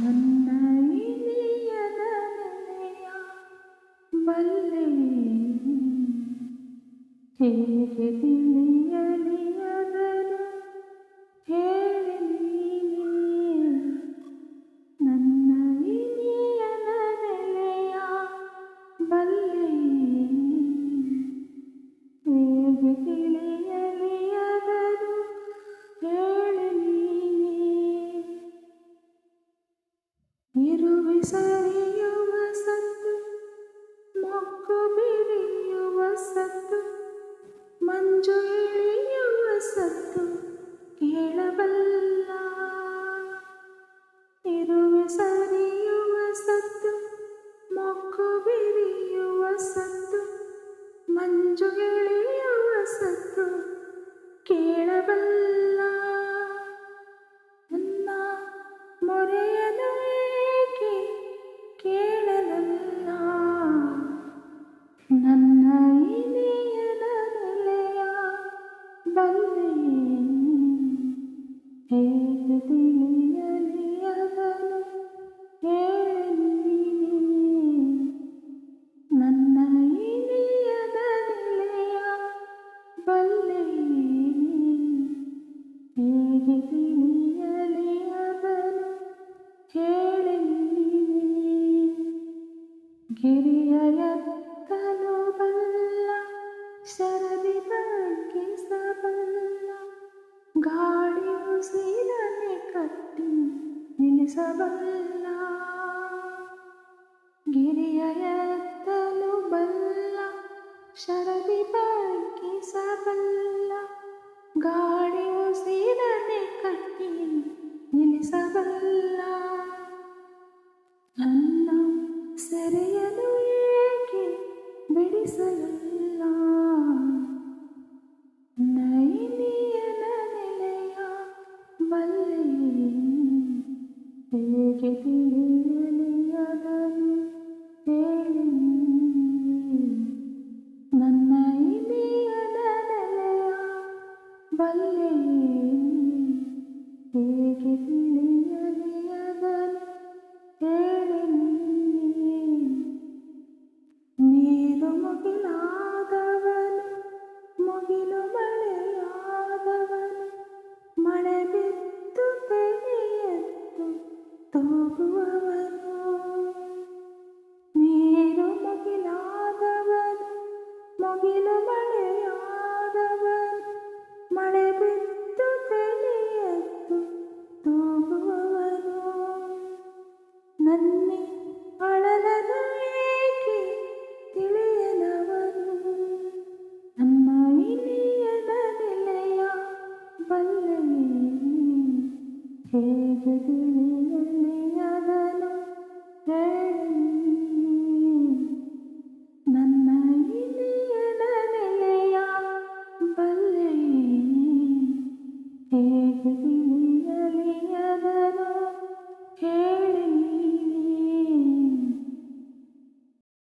ನನ್ನ ಇನಿಯದ ನೆಲೆಯ ಬಲ್ಲೆ ಹೇಗೆ ತಿಳಿಯಲಿ ಅದನು ಹೇಳಿ ನೀನೇ. ನನ್ನ ಇನಿಯದ ನೆಲೆಯ ಬಲ್ಲೆ ಹೇಗೆ Jerusalem. ತಿಳಿಯಲಿ ಅದನು ಹೇಳಿ ನೀನೇ. ಗಿರಿಯ ಎತ್ತಲು ಬಲ್ಲ ಶರದಿ ಬಗ್ಗಿಸಬಲ್ಲ ಗಾಳಿ ಉಸಿರನೆ ಕಟ್ಟಿ ನಿಲ್ಲಿಸಬಲ್ಲ ಗಿರಿಯ ಎತ್ತಲು ಬಲ್ಲ ಶರದಿ ಬಗ್ಗಿಸಬಲ್ಲ ಗಾಳಿ ಕಟ್ಟಿ ನಿಲ್ಲಿಸಬಲ್ಲ ನನ್ನ ಸೆರೆಯಲು ಏಕೆ ಬಿಡಿಸಲಿಲ್ಲ ನೈನಿಯನ ನೆಲೆಯ ಬಲ್ಲೆ ಹೇಗೆ ನೀರು ಮುಗಿಲಾದವನು ಮುಗಿಲು ಮಳೆಯಾದವನು ಮಳೆ ಬಿದ್ದು ಬೆಳೆಯತ್ತು ತೂಗುವವನು ನೀರು ಮುಗಿಲಾದವನು ಮುಗಿಲು ಮಳೆಯಾದವನು ಮಳೆ ಬಿದ್ದು ಬೆಳೆಯತ್ತು ತೂಗುವವನು ನನ್ನೆ ಅಳಲನು Mm-hmm.